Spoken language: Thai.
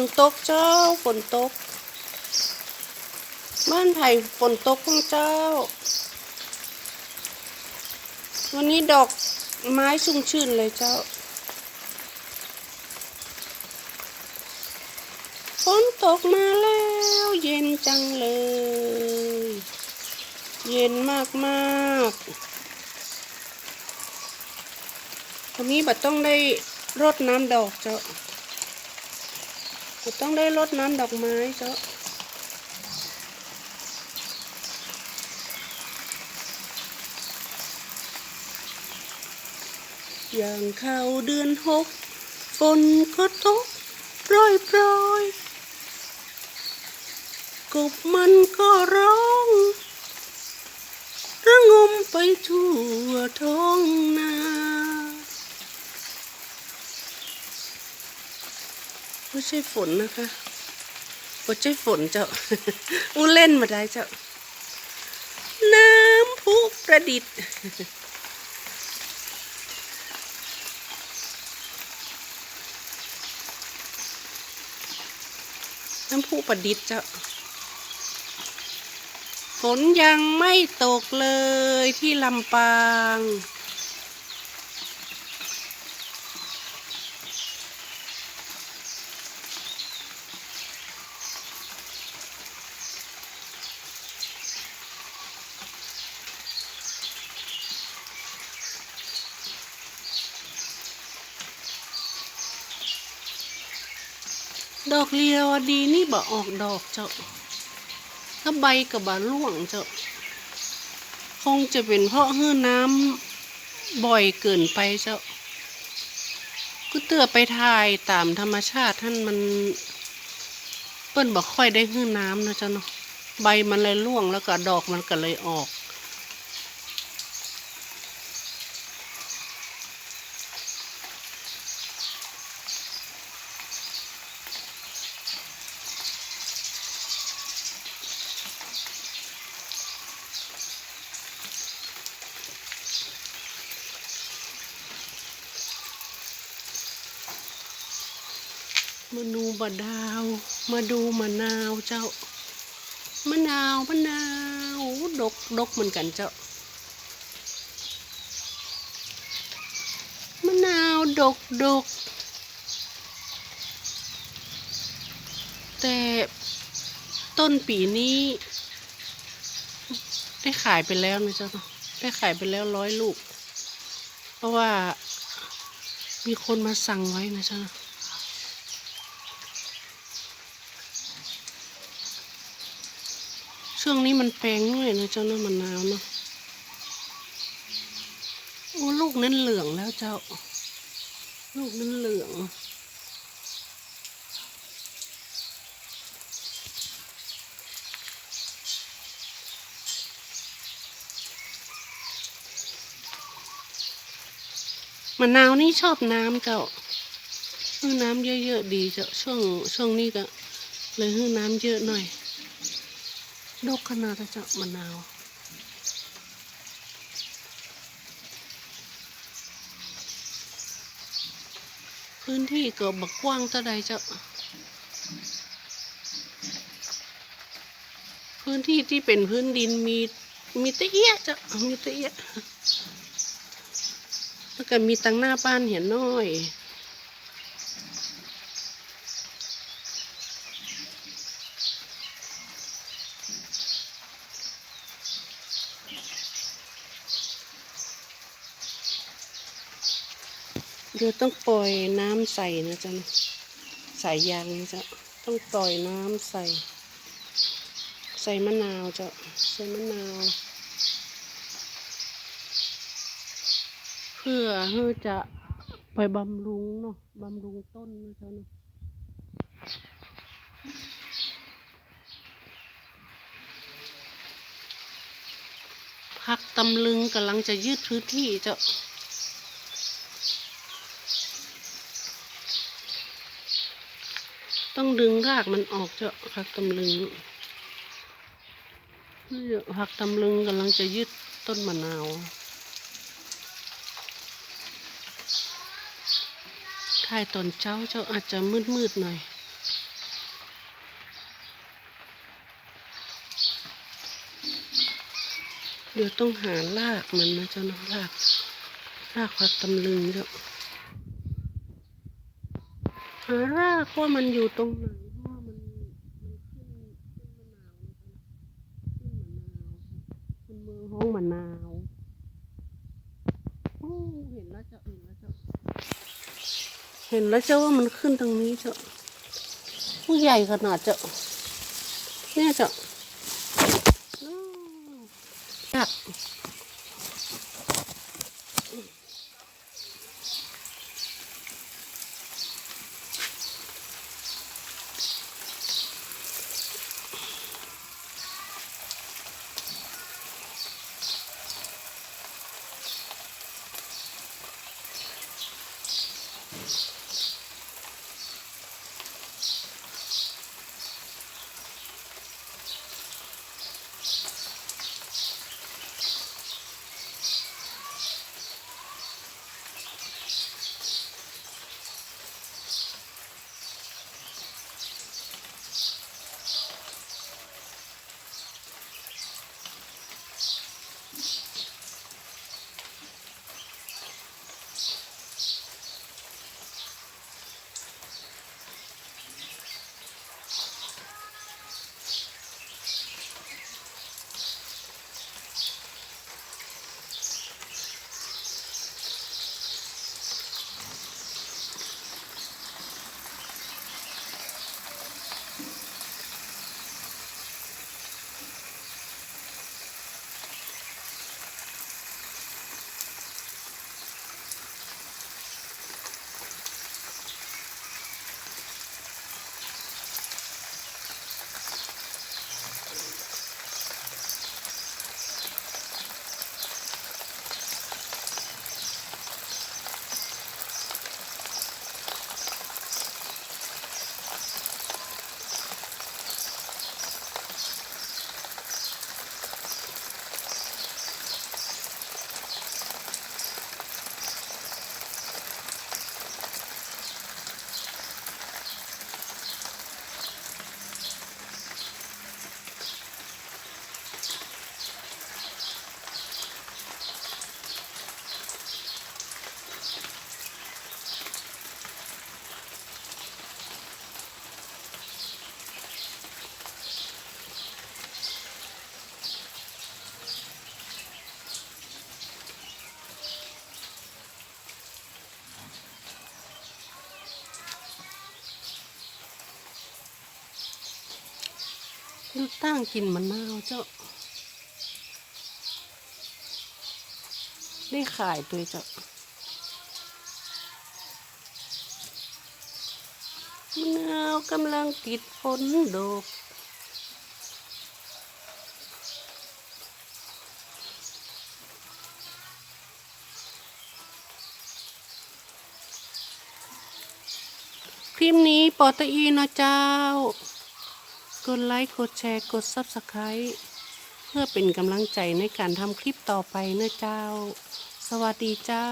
นตกเจ้าฝนตกบ้านไผ่ฝนตกของเจ้า วันนี้ดอกไม้ชุ่มชื่นเลยเจ้าฝนตกมาแล้วเย็นจังเลย เย็นมากมากวันนี้บัดต้องได้รดน้ำดอกเจ้า บัดต้องได้รดน้ำดอกไม้เจ้าอย่างเข้าเดือนหกฝนก็ตกโปรยโปรยกบมันก็ร้องระงมไปทั่วท้องนา ไม่ใช่ฝนนะคะไม่ใช่ฝนเจ้าอู้เล่นมาได้เจ้า น้ำพุประดิษฐ์น้ำพุประดิษฐ์เจ้า ฝนยังไม่ตกเลยที่ลำปาง ดอกเลียวดีนี่บ่ออกดอกเจ้าถ้าใบกับบาล่วงเจ้าคงจะเป็นเพราะหื้อน้ำบ่อยเกินไปเจ้าก็เตือไปทายตามธรรมชาติท่านมันเปิ้นบอกค่อยได้หื้อน้ำนะเจ้าเนาะใบมันเลยร่วงแล้วก็ดอกมันก็เลยออก มาดูบะดาว มาดูมะนาวเจ้ามะนาวมะนาวดกดกเหมือนกันเจ้ามะนาวดกดกแต่ต้นปีนี้ ได้ขายไปแล้วนะเจ้าได้ขายไปแล้วร้อยลูก เพราะว่ามีคนมาสั่งไว้นะเจ้าเนาะ ช่วงนี้มันแปลงหน่อยนะเจ้านะมะนาวเนาะโอ้ลูกนั้นเหลืองแล้วเจ้า ลูกนั้นเหลืองมะนาวนี่ชอบน้ำเจ้าฮื้น้ำเยอะๆดีเจ้าช่วงช่วงนี้ก็เลยฮื้น้ำเยอะหน่อย ดกขนาดจะมะนาวพื้นที่เก็บักกว้างเท่าใดจ้าพื้นที่ที่เป็นพื้นดินมีมีตะเอียจ้ามีตะเอียแล้วก็มีตังหน้าบ้านเห็นน้อย เดี๋ยวต้องปล่อยน้ำใส่นะจ๊ะใส่ยางนะจ๊ะต้องปล่อยน้ำใส่ ใส่มะนาวจ้ะใส่มะนาว เพื่อเพื่อจะไปบำรุงเนาะบำรุงต้นนะจ๊ะเนาะพักตำลึงกำลังจะยืดพื้นที่เจ้า ต้องดึงรากมันออกเจาะผักตำลึงนี่ผักตำลึงกำลังจะยึดต้นมะนาวถ่ายตอนเช้าเจ้าอาจจะมืดๆหน่อยเดี๋ยวต้องหาลากมันนะเจ้าเนาะลากลากผักตำลึงเจ้า หารากว่ามันอยู่ตรงไหนเพราะว่ามันมันขึ้นขึ้นมะนาวนะเจ้าขึ้นเมืองห้องมะนาวโอ้เห็นแล้วเจ้าเห็นแล้วเจ้าเห็นแล้วเจ้าว่ามันขึ้นตรงนี้เจ้าผู้ใหญ่ขนาดเจ้าเนี่ยเจ้าอ้าว ดูตั้งกินมะนาวเจ้า ได้ขายตัวเจ้ามะนาวกำลังติดผลดอกคลิปนี้ปอตอีนะเจ้า กดไลค์ กดแชร์ กด Subscribe เพื่อเป็นกำลังใจในการทำคลิปต่อไปเนะเจ้า สวัสดีเจ้า